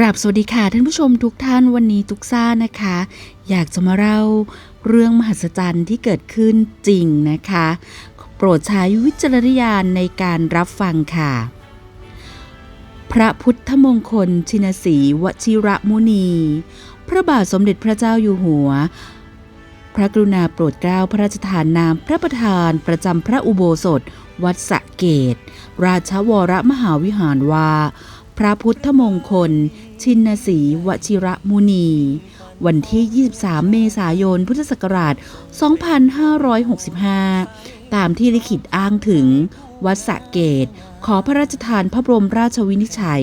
กราบสวัสดีค่ะท่านผู้ชมทุกท่านวันนี้ทุกซ่านะคะ อยากจะมาเล่าเรื่องมหัศจรรย์ที่เกิดขึ้นจริงนะคะ โปรดใช้วิจารณญาณในการรับฟังค่ะ พระพุทธมงคล ชินสีวชิระมุนี พระบาทสมเด็จพระเจ้าอยู่หัว พระกรุณาโปรดเกล้าพระราชทานนามพระประธานประจำพระอุโบสถ วัดสะเกต ราชวรมหาวิหารว่า พระพุทธมงคล ชินสีวชิระมุนี วันที่ 23 เมษายน พุทธศักราช 2565 ตามที่ลิขิตอ้างถึง วัดสะเกต ขอพระราชทานพระบรมราชวินิจฉัย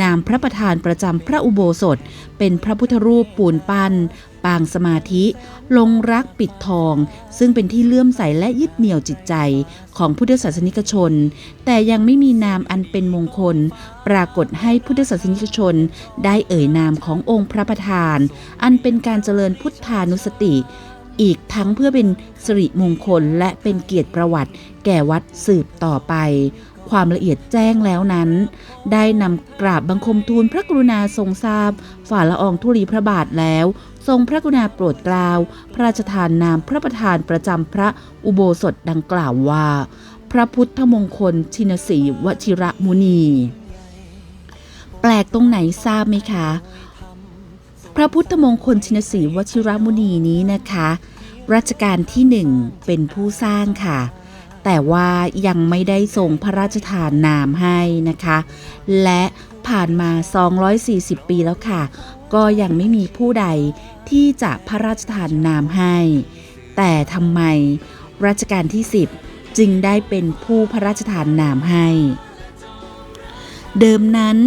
นามพระประธานประจำพระอุโบสถ เป็นพระพุทธรูปปูนปั้น ปางสมาธิ ลงรักปิดทอง ซึ่งเป็นที่เลื่อมใสและยึดเหนี่ยวจิตใจของพุทธศาสนิกชน แต่ยังไม่มีนามอันเป็นมงคล ปรากฏให้พุทธศาสนิกชน ได้เอ่ยนามขององค์พระประธาน อันเป็นการเจริญพุทธานุสติ อีกทั้งเพื่อเป็นสิริมงคลและเป็นเกียรติประวัติ แก่วัดสืบต่อไปความละเอียดแจ้งแล้วนั้น ได้นำกราบบังคมทูลพระกรุณาทรงทราบ ฝ่าละอองธุลีพระบาทแล้ว ทรงพระกรุณาโปรดเกล้าพระราชทานนามพระประธานประจำพระอุโบสถดังกล่าวว่า พระพุทธมงคลชินสีวชิระมุนี แปลกตรงไหนทราบไหมคะ พระพุทธมงคลชินสีวชิระมุนีนี้นะคะรัชกาลที่หนึ่งเป็นผู้สร้างค่ะ แต่ว่ายังไม่ได้ทรงพระราชทานนามให้นะคะ และผ่านมา 240 ปีแล้วค่ะ ก็ยังไม่มีผู้ใดที่จะพระราชทานนามให้ แต่ทำไมรัชกาลที่ 10 จึงได้เป็นผู้พระราชทานนามให้ เดิมนั้น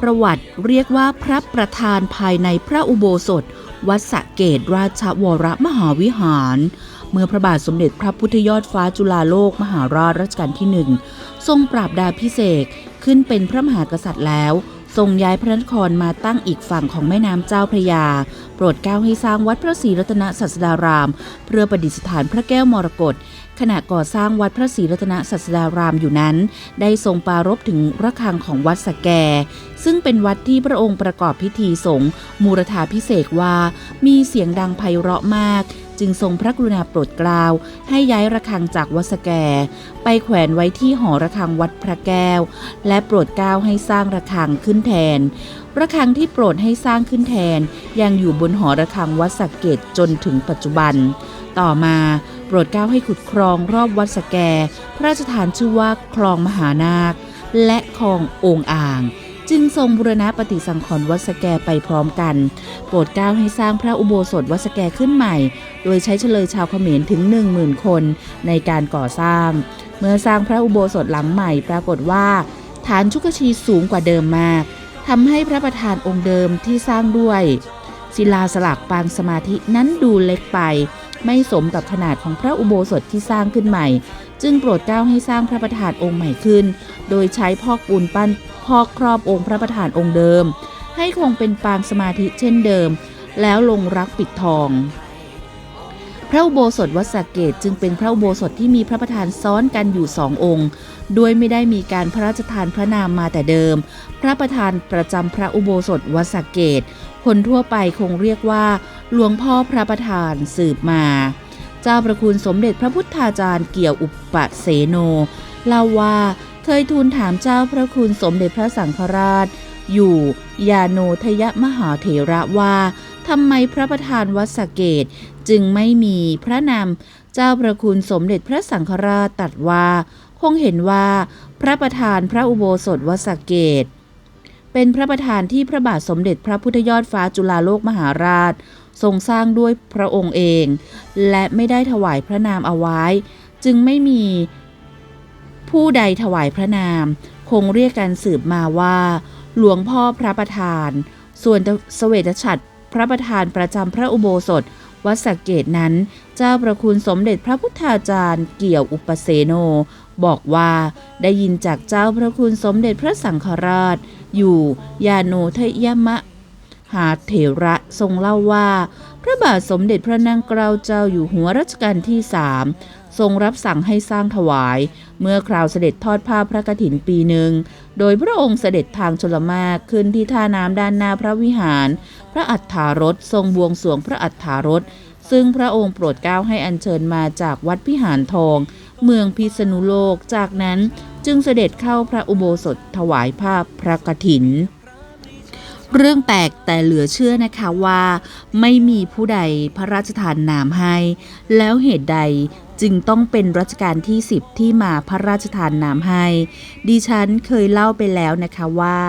ประวัติเรียกว่าพระประธานภายในพระอุโบสถ วัดสะเกตราชวรมหาวิหาร เมื่อพระบาทสมเด็จพระพุทธยอดฟ้าจุฬาโลกมหาราชรัชกาลที่หนึ่งทรงปราบดาพิเศษขึ้นเป็นพระมหากษัตริย์แล้ว ทรงย้ายพระนครมาตั้งอีกฝั่งของแม่น้ำเจ้าพระยา โปรดเกล้าให้สร้างวัดพระศรีรัตนศาสดาราม เพื่อประดิษฐานพระแก้วมรกตขณะก่อสร้างวัดพระศรีรัตนศาสดารามอยู่นั้น ได้ทรงปรารภถึงระฆังของวัดสแก ซึ่งเป็นวัดที่พระองค์ประกอบพิธีสงฆ์มูรธาพิเศษกว่า มีเสียงดังไพเราะมาก จึงทรงพระกรุณาโปรดเกล้าให้ย้ายระฆังจากวัดสแก ไปแขวนไว้ที่หอระฆังวัดพระแก้ว และโปรดเกล้าให้สร้างระฆังขึ้นแทน ระฆังที่โปรดให้สร้างขึ้นแทน ยังอยู่บนหอระฆังวัดสะเกตจนถึงปัจจุบัน ต่อมาโปรดเกล้าให้ขุดคลองรอบวัดสแก พระราชทานชื่อว่าคลองมหานาค และคลององอ่าง จึงทรงบูรณะปฏิสังขรณ์วัดสแกไปพร้อมกัน โปรดเกล้าให้สร้างพระอุโบสถวัดสแกขึ้นใหม่ โดยใช้เฉลยชาวเขมรถึง 10,000 คนในการก่อสร้าง เมื่อสร้างพระอุโบสถหลังใหม่ปรากฏว่า ฐานชุกชีสูงกว่าเดิมมากทำให้พระประธานองค์เดิมที่สร้างด้วย ศิลาสลักปางสมาธินั้นดูเล็กไป ไม่สมกับขนาดของพระอุโบสถที่สร้างขึ้นใหม่ จึงโปรดเกล้าให้สร้างพระประธานองค์ใหม่ขึ้น โดยใช้พอกปูนปั้นพอกครอบองค์พระประธานองค์เดิม ให้คงเป็นปางสมาธิเช่นเดิม แล้วลงรักปิดทอง พระอุโบสถวัดสะเกตจึงเป็นพระอุโบสถที่มีพระประธานซ้อนกันอยู่สององค์โดยไม่ได้มีการพระราชทานพระนามมาแต่เดิม พระประธานประจำพระอุโบสถวัดสะเกตคนทั่วไปคงเรียกว่า หลวงพ่อพระประธานสืบมา เจ้าประคุณสมเด็จพระพุทธาจารย์เกี่ยวอุปเสโนเล่าว่าเคยทูลถามเจ้าพระคุณสมเด็จพระสังฆราช อยู่ยาโนทยมหาเถระว่าทำไมพระประธานวัดสเกตจึงไม่มีพระนามเจ้าประคุณสมเด็จพระสังฆราชตัดว่า คงเห็นว่าพระประธานพระอุโบสถวัดสเกตเป็นพระประธานที่พระบาทสมเด็จพระพุทธยอดฟ้าจุฬาโลกมหาราช ทรงสร้างด้วยพระองค์เอง และไม่ได้ถวายพระนามเอาไว้ จึงไม่มีผู้ใดถวายพระนาม คงเรียกกันสืบมาว่า หลวงพ่อพระประธาน ส่วนเสวตฉัตรพระประธานประจำพระอุโบสถ วัดสะเกตนั้น เจ้าประคุณสมเด็จพระพุทธาจารย์เกี่ยวอุปเสโน บอกว่าได้ยินจากเจ้าพระคุณสมเด็จพระสังฆราช อยู่ยาโนทยมะ หาเถระทรงเล่าว่า พระบาทสมเด็จพระนางเกล้าเจ้าอยู่หัวรัชกาลที่สามทรงรับสั่งให้สร้างถวาย เมื่อคราวเสด็จทอดผ้าพระกฐินปีหนึ่ง โดยพระองค์เสด็จทางชลมากขึ้นที่ท่าน้ำด้านหน้าพระวิหาร พระอัฏฐารถทรงบวงสรวงพระอัฏฐารถซึ่งพระองค์โปรดเกล้าให้อัญเชิญมาจากวัดพิหารทอง เมืองพิษณุโลก จากนั้นจึงเสด็จเข้าพระอุโบสถถวายภาพพระกฐิน เรื่องแปลกแต่เหลือเชื่อนะคะว่า ไม่มีผู้ใดพระราชทานนามให้ แล้วเหตุใดจึงต้องเป็นรัชกาลที่ 10 ที่มาพระราชทานนามให้ ดิฉันเคยเล่าไปแล้วนะคะว่า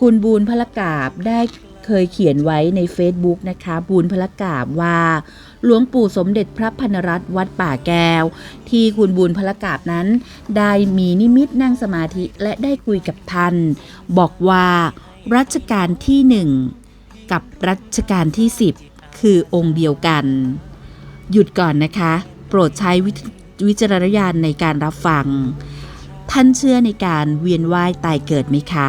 คุณบูนพละกาบได้เคยเขียนไว้ใน Facebook นะคะ บูนพละกาบว่าหลวงปู่สมเด็จพระพันรัตน์วัดป่าแก้ว ที่คุณบูนพละกาบนั้น ได้มีนิมิตนั่งสมาธิและได้คุยกับท่าน บอกว่า รัชกาลที่หนึ่งกับรัชกาลที่10คือองค์เดียวกัน หยุดก่อนนะคะ โปรดใช้วิวิจารณญาณในการรับฟัง ท่านเชื่อในการเวียนว่ายตายเกิดไหมคะ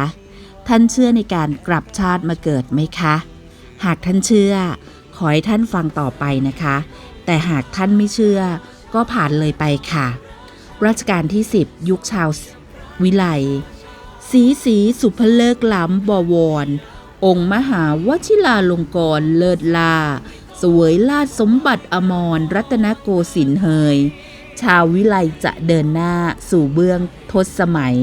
ท่านเชื่อในการกลับชาติมาเกิดไหมคะ หากท่านเชื่อ ขอให้ท่านฟังต่อไปนะคะ แต่หากท่านไม่เชื่อ ก็ผ่านเลยไปค่ะ รัชกาลที่ 10 ยุคชาววิไล สีสีสุภเลิกล้ำบวร องค์มหาวชิลาลงกรเลิศลา สวยลาดสมบัติอมรรัตนโกสินเฮย ชาววิไลจะเดินหน้าสู่เบื้องทศสมัย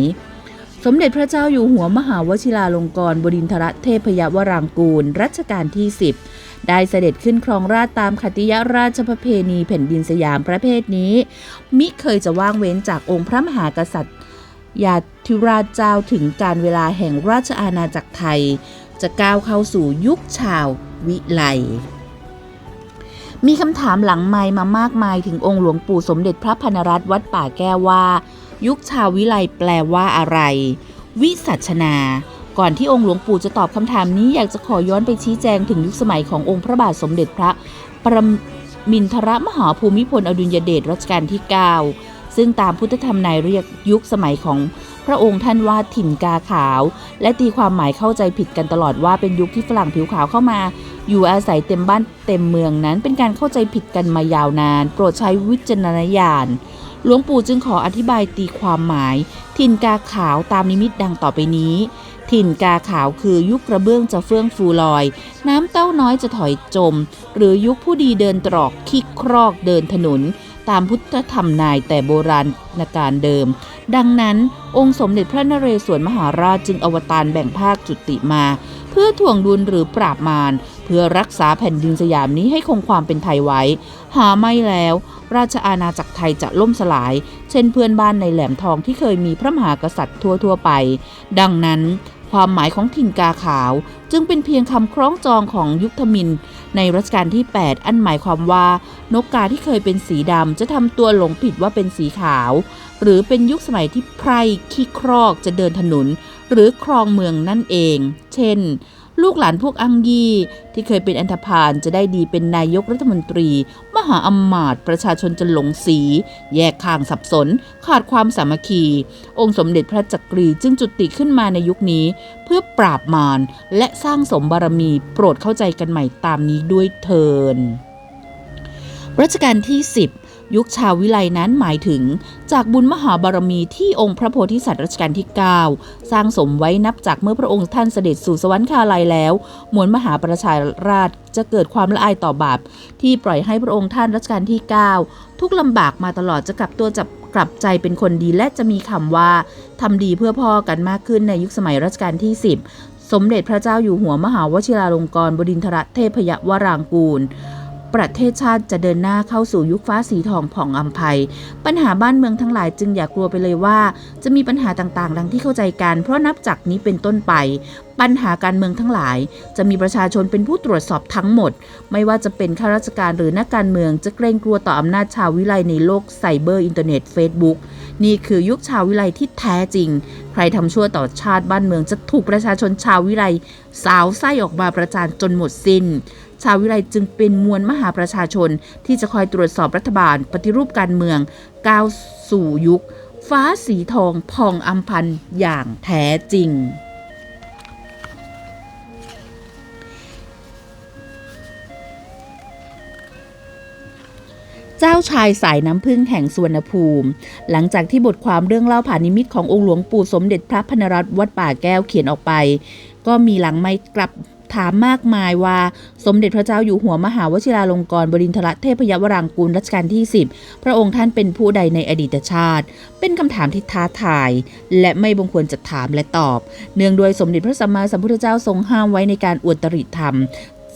สมเด็จพระเจ้าอยู่หัวมหาวชิราลงกรบดินทรเทพยวรางกูล รัชกาลที่ 10 ได้เสด็จขึ้นครองราชตามคติยราชประเพณีแผ่นดินสยามประเภทนี้ มิเคยจะว่างเว้นจากองค์พระมหากษัตริย์ ยาธิราชเจ้าถึงการเวลาแห่งราชอาณาจักรไทย จะก้าวเข้าสู่ยุคชาววิไลมีคำถามหลังไมมามากมายถึงองค์หลวงปู่สมเด็จพระพนรัตน์วัดป่าแก้วว่า ยุคชาววิไลแปลว่าอะไร วิสัชนา ก่อนที่องค์หลวงปู่จะตอบคำถามนี้อยากจะขอย้อนไปชี้แจงถึงยุคสมัยขององค์พระบาทสมเด็จพระประมินทรมหาภูมิพลอดุลยเดชรัชกาลที่ 9 ซึ่งตามพุทธธรรมนายเรียกยุคสมัยของพระองค์ท่านว่าถิ่นกาขาว และตีความหมายเข้าใจผิดกันตลอดว่าเป็นยุคที่ฝรั่งผิวขาวเข้ามา อยู่อาศัยเต็มบ้านเต็มเมืองนั้น เป็นการเข้าใจผิดกันมายาวนาน โปรดใช้วิจารณญาณหลวงปู่จึงขออธิบายตีความหมาย ถิ่นกาขาวตามนิมิตดังต่อไปนี้ ถิ่นกาขาวคือยุคกระเบื้องจะเฟื่องฟูลอย น้ำเต้าน้อยจะถอยจม หรือยุคผู้ดีเดินตรอกคิกครอกเดินถนน ตามพุทธธรรมนายแต่โบราณการเดิม ดังนั้นองค์สมเด็จพระนเรศวรมหาราชจึงอวตารแบ่งภาคจุติมา เพื่อถ่วงดุลหรือปราบมารเพื่อรักษาแผ่นดินสยามนี้ให้คงความเป็นไทยไว้ หาไม่แล้ว ราชอาณาจักรไทยจะล่มสลาย เช่นเพื่อนบ้านในแหลมทองที่เคยมีพระมหากษัตริย์ทั่วๆไป ดังนั้น ความหมายของถิ่นกาขาว จึงเป็นเพียงคำคล้องจองของยุคธมิน ในรัชกาลที่ 8 อันหมายความว่า นกกาที่เคยเป็นสีดำจะทำตัวหลงผิดว่าเป็นสีขาว หรือเป็นยุคสมัยที่ไพร่ขี้ครอกจะเดินถนน หรือครองเมืองนั่นเอง เช่น ลูกหลานพวกอังยีที่เคยเป็นอันธพาลจะได้ดีเป็นนายกรัฐมนตรี มหาอำมาตย์ประชาชนจะหลงสี แยกข้างสับสน ขาดความสามัคคี องค์สมเด็จพระจักรีจึงจุติขึ้นมาในยุคนี้ เพื่อปราบมารและสร้างสมบารมีโปรดเข้าใจกันใหม่ตามนี้ด้วยเทินรัชกาลที่ 10 ยุคชาววิไลนั้นหมายถึง จากบุญมหาบารมีที่องค์พระโพธิสัตว์รัชกาลที่ 9 สร้างสมไว้นับจากเมื่อพระองค์ท่านเสด็จสู่สวรรคาลัยแล้ว มวลมหาประชาราชจะเกิดความละอายต่อบาป ที่ปล่อยให้พระองค์ท่านรัชกาลที่ 9 ทุกลำบากมาตลอดจะกลับตัวจับกลับใจเป็นคนดีและจะมีคำว่าทำดีเพื่อพ่อกันมากขึ้นในยุคสมัยรัชกาลที่ 10 สมเด็จพระเจ้าอยู่หัวมหาวชิราลงกรณบดินทรเทพยวรางกูล ประเทศชาติจะเดินหน้าเข้าสู่ยุคฟ้าสีทองผ่องอัมภัย ปัญหาบ้านเมืองทั้งหลายจึงอย่ากลัวไปเลยว่า จะมีปัญหาต่างๆ ดังที่เข้าใจกัน เพราะนับจากนี้เป็นต้นไป ปัญหาการเมืองทั้งหลาย จะมีประชาชนเป็นผู้ตรวจสอบทั้งหมด ไม่ว่าจะเป็นข้าราชการหรือนักการเมืองจะเกรงกลัวต่ออำนาจชาววิไลในโลกไซเบอร์อินเทอร์เน็ตเฟซบุ๊กนี่คือยุคชาววิไลที่แท้จริง ใครทำชั่วต่อชาติบ้านเมืองจะถูกประชาชนชาววิไลสาวไส้ออกมาประจานจนหมดสิน้น ชาววิไลจึงเป็นมวลมหาประชาชน ที่จะคอยตรวจสอบรัฐบาล ปฏิรูปการเมืองก้าวสู่ยุค ฟ้าสีทองพองอัมพันธ์อย่างแท้จริงเจ้าชายสายน้ำพึ่งแห่งสวนภูมิ หลังจากที่บทความเรื่องเล่าผ่านนิมิตขององค์หลวงปู่สมเด็จพระพนรัตน์วัดป่าแก้วเขียนออกไป ก็มีหลังไม่กลับ ถามมากมายว่า สมเด็จพระเจ้าอยู่หัวมหาวชิราลงกรณบดินทรเทพยวรางกูลรัชกาลที่ 10 พระองค์ท่านเป็นผู้ใดในอดีตชาติ เป็นคำถามที่ท้าทาย และไม่บงควรจะถามและตอบ เนื่องด้วยสมเด็จพระสัมมาสัมพุทธเจ้าทรงห้ามไว้ในการอวดตริธรรม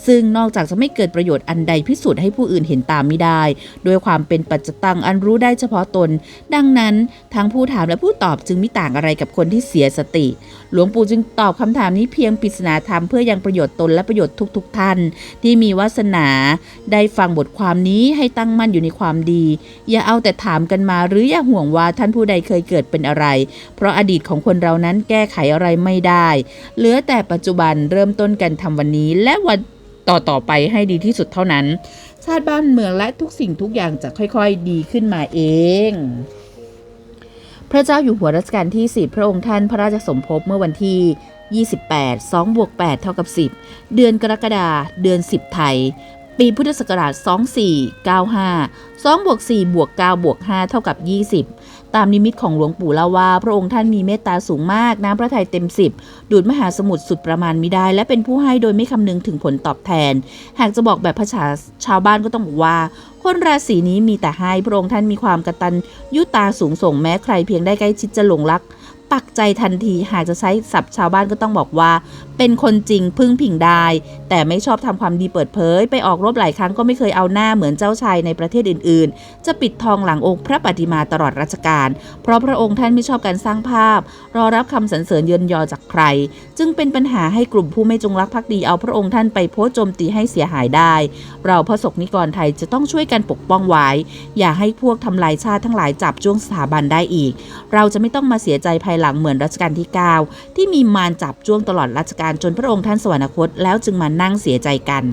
ซึ่งนอกจากจะไม่เกิดประโยชน์อันใดพิสูจน์ให้ผู้อื่นเห็นตามไม่ได้ ด้วยความเป็นปัจจตังอันรู้ได้เฉพาะตน ดังนั้น ทั้งผู้ถามและผู้ตอบจึงไม่ต่างอะไรกับคนที่เสียสติ หลวงปู่จึงตอบคำถามนี้เพียงปริศนาธรรมเพื่อยังประโยชน์ตนและประโยชน์ทุกๆทท่าน ที่มีวาสนาได้ฟังบทความนี้ให้ตั้งมั่นอยู่ในความดี อย่าเอาแต่ถามกันมาหรืออย่าห่วงว่าท่านผู้ใดเคยเกิดเป็นอะไร เพราะอดีตของคนเรานั้นแก้ไขอะไรไม่ได้ เหลือแต่ปัจจุบันเริ่มต้นกันทำวันนี้และวันต่อต่อๆไปให้ดีที่สุดเท่านั้น ชาติบ้านเมืองและทุกสิ่งทุกอย่างจะค่อยๆดีขึ้นมาเอง พระเจ้าอยู่หัวรัชกาลที่ 10 พระองค์ท่านพระราชสมภพเมื่อวันที่ 28 2บวก8เท่ากับ 10 เดือนกรกฎาเดือน 10 ไทย ปีพุทธศักราช 2495 2บวก4บวก9บวก5เท่ากับ 20 ตามนิมิตของหลวงปู่เล่าว่า พระองค์ท่านมีเมตตาสูงมาก น้ำพระทัยเต็ม10ดูดมหาสมุทรสุดประมาณมิได้ และเป็นผู้ให้โดยไม่คำนึงถึงผลตอบแทน หากจะบอกแบบภาษาชาวบ้านก็ต้องบอกว่า คนราศีนี้มีแต่ให้พระองค์ท่านมีความกตัญยุตาสูงส่งแม้ใครเพียงได้ใกล้ชิดจะหลงรักปักใจทันทีหากจะใช้ศัพท์ชาวบ้านก็ต้องบอกว่าเป็นคนจริงพึ่งพิงได้ แต่ไม่ชอบทำความดีเปิดเผย ไปออกรบหลายครั้งก็ไม่เคยเอาหน้าเหมือนเจ้าชายในประเทศอื่น ๆ จะปิดทองหลังองค์พระปฏิมาตลอดรัชกาลเพราะพระองค์ท่านไม่ชอบการสร้างภาพ รอรับคำสรรเสริญเยินยอจากใคร จึงเป็นปัญหาให้กลุ่มผู้ไม่จงรักภักดีเอาพระองค์ท่านไปโพสโจมตีให้เสียหายได้ เราพระสกนิกรไทยจะต้องช่วยกันปกป้องไว้ อย่าให้พวกทำลายชาติทั้งหลายจับจ้วงสถาบันได้อีก เราจะไม่ต้องมาเสียใจภายหลังเหมือนรัชกาลที่ 9 ที่มีมารจับจ้วงตลอดรัชกาลจนพระองค์ท่านสวรรคตแล้วจึงมานั่งเสียใจกัน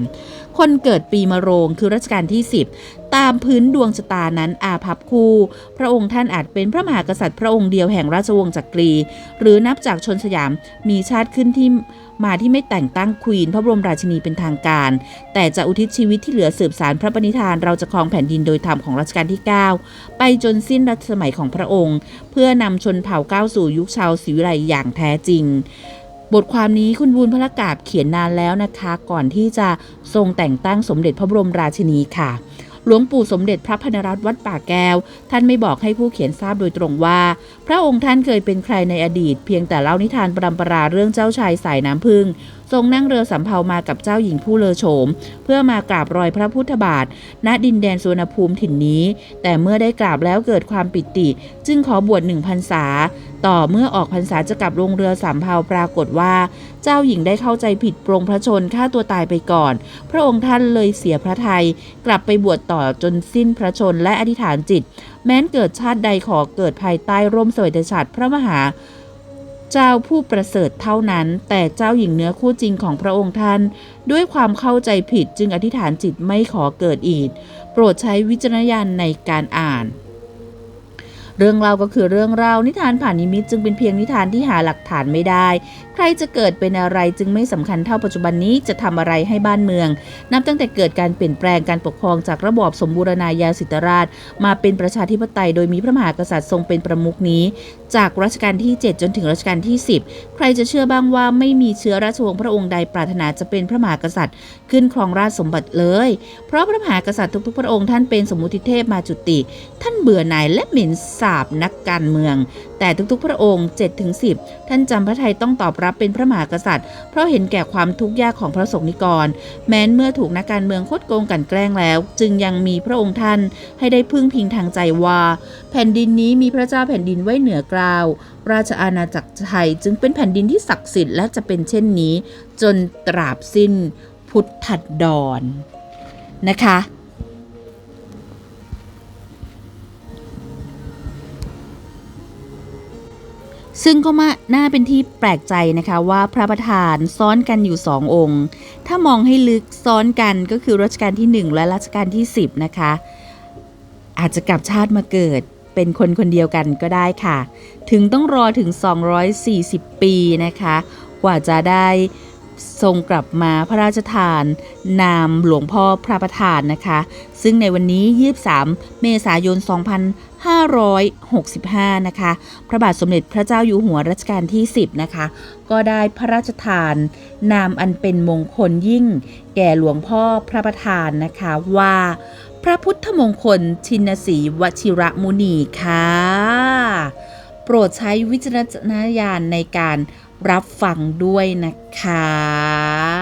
คนเกิดปีมะโรงคือรัชกาลที่ 10 ตามพื้นดวงชะตานั้นอาภัพคู่ พระองค์ท่านอาจเป็นพระมหากษัตริย์พระองค์เดียวแห่งราชวงศ์จักรี หรือนับจากชนสยามมีชาติขึ้นที่มาที่ไม่แต่งตั้งควีนพระบรมราชินีเป็นทางการ แต่จะอุทิศชีวิตที่เหลือสืบสารพระปณิธานเราจะครองแผ่นดินโดยธรรมของรัชกาลที่ 9 ไปจนสิ้นรัชสมัยของพระองค์ เพื่อนำชนเผ่าก้าวสู่ยุคชาวศรีวิไลอย่างแท้จริง บทความนี้คุณบูลพระกาบเขียนนานแล้วนะคะ ก่อนที่จะทรงแต่งตั้งสมเด็จพระบรมราชินีค่ะ หลวงปู่สมเด็จพระพนรัตน์วัดป่าแก้ว ท่านไม่บอกให้ผู้เขียนทราบโดยตรงว่า พระองค์ท่านเคยเป็นใครในอดีต เพียงแต่เล่านิทานปรำปราเรื่องเจ้าชายสายน้ำพึ่งทรงนั่งเรือสำเภามากับเจ้าหญิงผู้เลอโฉม เพื่อมากราบรอยพระพุทธบาท ณดินแดนสุวรรณภูมิถิ่นนี้ แต่เมื่อได้กราบแล้วเกิดความปิติ จึงขอบวชหนึ่งพรรษา ต่อเมื่อออกพรรษาจะกลับลงเรือสำเภาปรากฏว่า เจ้าหญิงได้เข้าใจผิดปรงพระชนฆ่าตัวตายไปก่อน พระองค์ท่านเลยเสียพระทัยกลับไปบวชต่อจนสิ้นพระชนและอธิษฐานจิต แม้นเกิดชาติใดขอเกิดภายใต้ร่มสวยชาติพระมหาเจ้าผู้ประเสริฐเท่านั้น แต่เจ้าหญิงเนื้อคู่จริงของพระองค์ท่าน ด้วยความเข้าใจผิดจึงอธิษฐานจิตไม่ขอเกิดอีก โปรดใช้วิจารณญาณในการอ่าน เรื่องเราก็คือเรื่องเรานิทานผ่านนิมิตจึงเป็นเพียงนิทานที่หาหลักฐานไม่ได้ ใครจะเกิดเป็นอะไรจึงไม่สำคัญเท่าปัจจุบันนี้จะทำอะไรให้บ้านเมือง นับตั้งแต่เกิดการเปลี่ยนแปลงการปกครองจากระบอบสมบูรณาญาสิทธิราช มาเป็นประชาธิปไตยโดยมีพระมหากษัตริย์ทรงเป็นประมุขนี้ จากรัชกาลที่ 7 จนถึงรัชกาลที่ 10 ใครจะเชื่อบ้างว่าไม่มีเชื้อราชวงศ์พระองค์ใดปรารถนาจะเป็นพระมหากษัตริย์ ขึ้นครองราชสมบัติเลย เพราะพระมหากษัตริย์ทุกๆพระองค์ท่านเป็นสมมุติเทพมาจุติ ท่านเบื่อหน่ายและหม็นสาบนักการเมือง แต่ทุกๆ พระองค์7ถึง10 ท่านจำพระไทยต้องตอบรับเป็นพระมหากษัตริย์ เพราะเห็นแก่ความทุกข์ยากของพระสงฆ์นิกร แม้นเมื่อถูกนักการเมืองคดโกงกันแกล้งแล้ว จึงยังมีพระองค์ท่านให้ได้พึ่งพิงทางใจว่า แผ่นดินนี้มีพระเจ้าแผ่นดินไว้เหนือกล่าวราชอาณาจักรไทยจึงเป็นแผ่นดินที่ศักดิ์สิทธิ์และจะเป็นเช่นนี้ จนตราบสิ้น พุทธัดดรนะคะ ซึ่งก็มาน่าเป็นที่แปลกใจนะคะว่าพระประธานซ้อนกันอยู่สององค์ ถ้ามองให้ลึกซ้อนกันก็คือรัชกาลที่ 1 และรัชกาลที่ 10 นะคะ อาจจะกลับชาติมาเกิดเป็นคนคนเดียวกันก็ได้ค่ะ ถึงต้องรอถึง 240 ปีนะคะ กว่าจะได้ ทรงกลับมาพระราชทาน นามหลวงพ่อพระประธานนะคะ ซึ่งในวันนี้ 23 เมษายน 2565 นะคะ พระบาทสมเด็จพระเจ้าอยู่หัวรัชกาลที่ 10 นะคะ ก็ได้พระราชทาน นามอันเป็นมงคลยิ่ง แก่หลวงพ่อพระประธานนะคะว่าพระพุทธมงคลชินสีวชิระมุนีค่ะ โปรดใช้วิจารณญาณในการ รับฟังด้วยนะคะ